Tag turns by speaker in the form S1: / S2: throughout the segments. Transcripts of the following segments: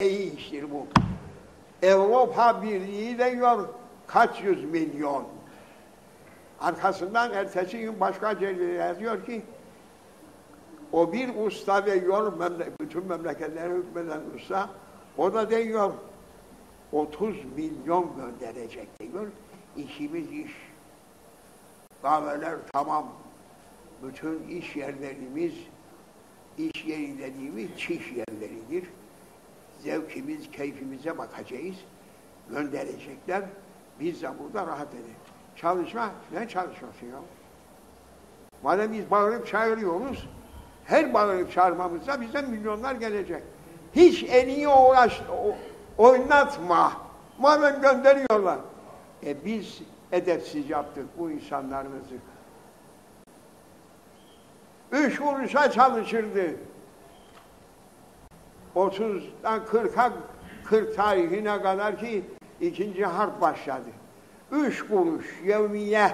S1: iyi iştir bu. Avrupa Birliği diyor kaç yüz milyon. Arkasından ertesi gün başka celile yazıyor ki o bir usta diyor memle bütün memleketlere hükmeden usta o da diyor 30 milyon gönderecek diyor. İşimiz iş. Kahveler tamam. Bütün iş yerlerimiz iş yeri dediğimiz çiş yerleridir. Zevkimiz, keyfimize bakacağız. Gönderecekler. Biz de burada rahat edelim. Çalışma, ne çalışması ya? Madem biz bağırıp çağırıyoruz, her bağırıp çağırmamızda bizden milyonlar gelecek. Hiç en iyi uğraş, oynatma. Madem gönderiyorlar. E biz edepsiz yaptık bu insanlarımızı. Üç kuruşa çalışırdı. 30'dan 40'a 40 tarihine kadar ki ikinci harp başladı. Üç kuruş yevmiye.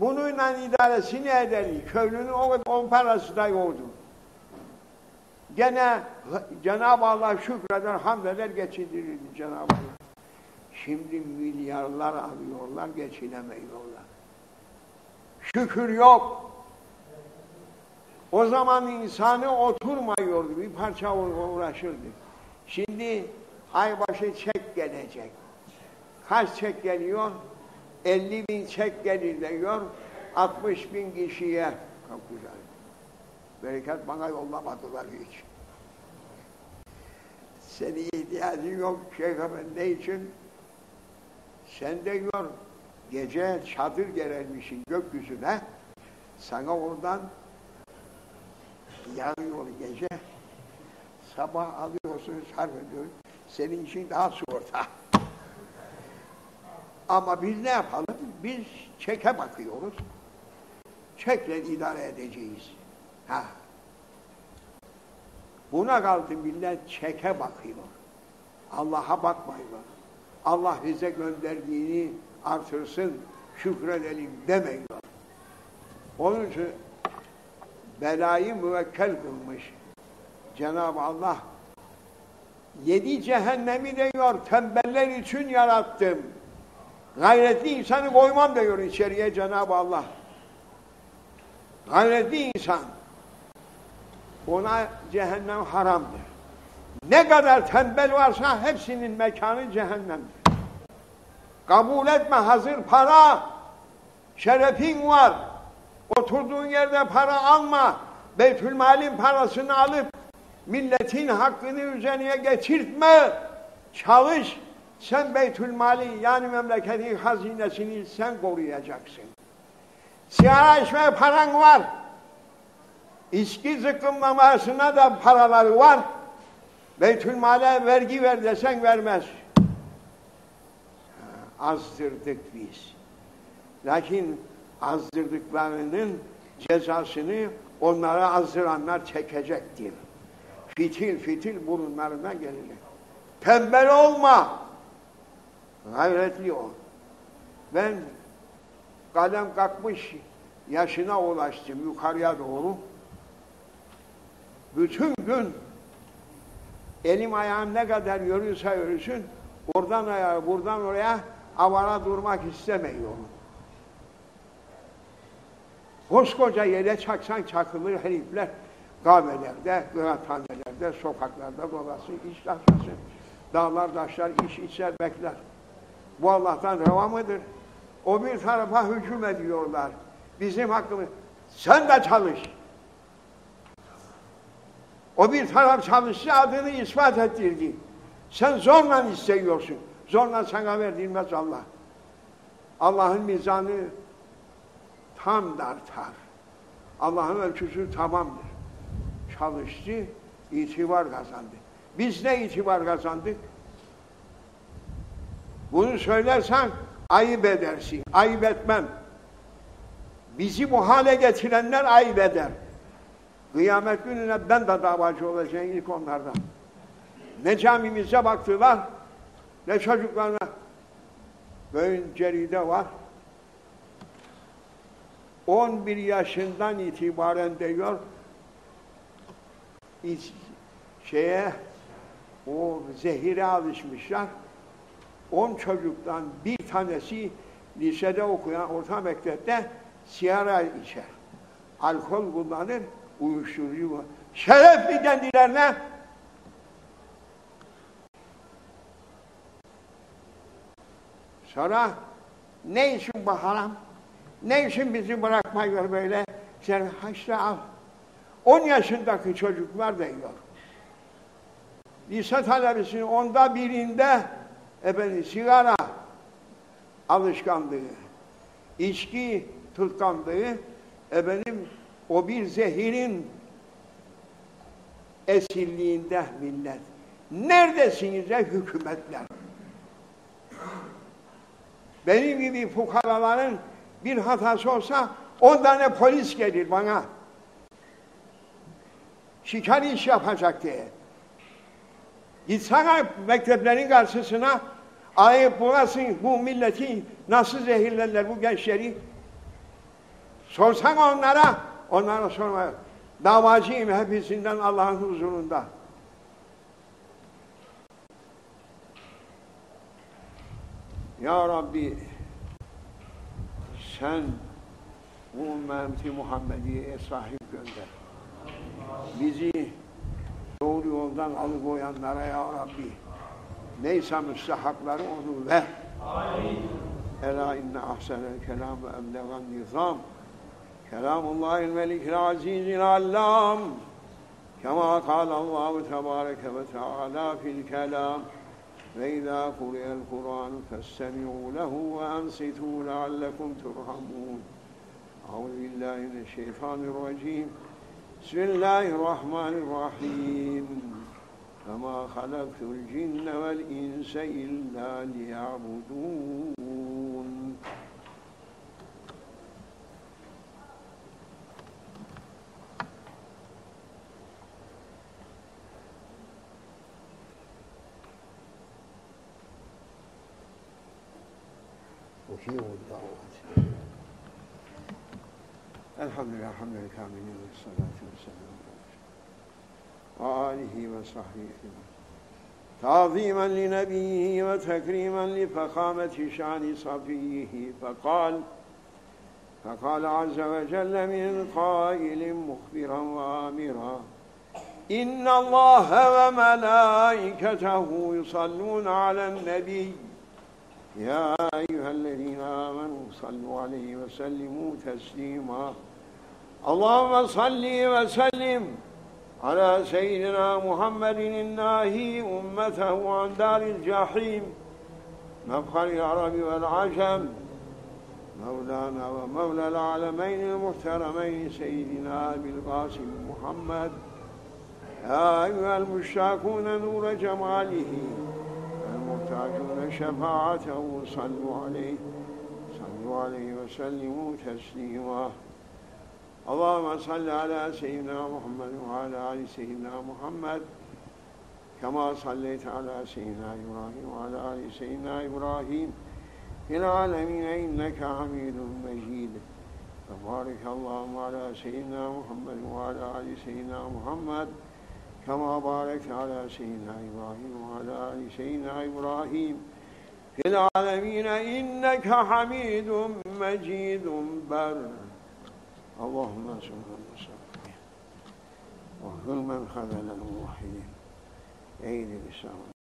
S1: Bununla idaresini ederdi. Köylünün o on parası da yoktu. Gene Cenab-ı Allah şükreder, hamd eder, geçindirirdi Cenab-ı Allah. Şimdi milyarlar alıyorlar, geçinemiyorlar. Şükür yok. O zaman insanı oturmuyordu, bir parça uğraşırdı. Şimdi aybaşı çek gelecek. Kaç çek geliyor? 50 bin çek gelir diyor. 60 bin kişiye. Güzel. Bereket bana yollamadılar hiç. Senin ihtiyacın yok Şeyh Efendi için. Sen de gör, gece çadır gerelmişsin gökyüzüne. Sana oradan yağıyor gece. Sabah alıyorsun, sarf ediyorsun. Senin için daha sigorta. Ama biz ne yapalım? Biz çeke bakıyoruz. Çekle idare edeceğiz. Ha. Buna kaldı millet çeke bakıyor. Allah'a bakmıyor. Allah bize gönderdiğini artırsın, şükredelim demiyor. Onun için belayı müvekkel kılmış. Cenab-ı Allah yedi cehennemi diyor tembeller için yarattım. Gayretli insanı koymam diyor içeriye Cenab-ı Allah. Gayretli insan ona cehennem haramdır. Ne kadar tembel varsa hepsinin mekanı cehennemdir. Kabul etme hazır para, şerefin var. Oturduğun yerde para alma. Beytülmalin parasını alıp milletin hakkını üzerine geçirtme. Çalış. Sen Beytülmali yani memleketin hazinesini sen koruyacaksın. Sigara içmeye paran var. İçki zıkkımlamasına da paraları var. Beytülmale vergi ver desen vermez. Azdırdık biz. Lakin azdırdıklarının cezasını onlara azdıranlar çekecektir. Fitil fitil burunlarından gelecek. Tembel olma. Gayretli ol. Ben kalem kalkmış yaşına ulaştım yukarıya doğru. Bütün gün elim ayağım ne kadar yürürse yürüsün oradan ayağa buradan oraya avara durmak istemiyorum. Koskoca yere çaksan çakılır herifler kahvelerde, kıraathanelerde, sokaklarda dolasın, iş taslasın. Dağlar, taşlar, iş içer, bekler. Bu Allah'tan reva mıdır? O bir tarafa hücum ediyorlar. Bizim hakkımız. Sen de çalış. O bir taraf çalıştı, adını ispat ettirdi. Sen zorla istiyorsun. Zorla sana verdirmez Allah. Allah'ın mizanı tam dartar. Allah'ın ölçüsü tamamdır. Çalıştı, itibar kazandı. Biz ne itibar kazandık? Bunu söylersen ayıp edersin. Ayıp etmem. Bizi bu hale getirenler ayıp eder. Kıyamet gününe ben de davacı olacağım ilk onlardan. Ne camimize baktılar, ne çocuklarına. Böyle ceride var. 11 yaşından itibaren diyor, şeye o zehire alışmışlar. On çocuktan bir tanesi lisede okuyan orta mektepte sigara içer. Alkol kullanır, uyuşturucu var. Şeref mi kendilerine? Sonra ne için bu haram? Ne için bizi bırakmıyor böyle? Sen haçta al. 10 yaşındaki çocuklar da yiyor. Lise talebesinin onda birinde efendim, sigara alışkanlığı, içki tutkanlığı, efendim, o bir zehirin esirliğinde millet. Neredesiniz ya hükümetler? Benim gibi fukaraların bir hatası olsa on tane polis gelir bana. Şikar iş yapacak diye. Gitsene mekteplerin karşısına ayıp bulasın bu milleti nasıl zehirlerler bu gençleri. Sorsan onlara, onlara sorma. Davacıyım hepsinden Allah'ın huzurunda. Ya Rabbi sen bu ümmeti Muhammedi'ye sahip gönder. Bizi doğru yoldan alıkoyanlara ya Rabbi neyse müstehakları onu ver. Ela inne ahsenel kelam ve emlegan nizam kelamullahil melikil azizil allam kema kâlallahu tebâreke ve teâlâ fil kelam فإذا قرئ القرآن فاستمعوا له وأنصتوا لعلكم ترحمون. أعوذ بالله من الشيطان الرجيم. بسم الله الرحمن الرحيم. فما خلقت الجن والإنس إلا ليعبدون. الحمد لله الحمد لله كاملين والصلاة والسلام وآله وصحبه تعظيما لنبيه وتكريما لفخامة شأن صفيه. فقال فقال عز وجل من قائل مخبرا وآمرا إن الله وملائكته يصلون على النبي يا أيها الذين آمنوا صلوا عليه وسلموا تسليما. اللهم صل وسلم على سيدنا محمد الناهي أمته عن دار الجحيم مفخر العرب والعجم مولانا ومولى العالمين المحترمين سيدنا أبي القاسم محمد. يا أيها المشتاقون نور جماله المحتاجون شفاعته صلوا عليه صلوا عليه وسلموا تسليما. اللهم صل على سيدنا محمد وعلى آل سيدنا محمد كما صليت على سيدنا إبراهيم وعلى آل سيدنا إبراهيم في العالمين إنك حميد مجيد. وبارك اللهم على سيدنا محمد وعلى آل سيدنا محمد. كما باركت على سيدنا إبراهيم وعلى آل سيدنا إبراهيم في العالمين إنك حميد مجيد بر. اللهم صل وسلم. واغفر من خذل الموحدين عيد الإسلام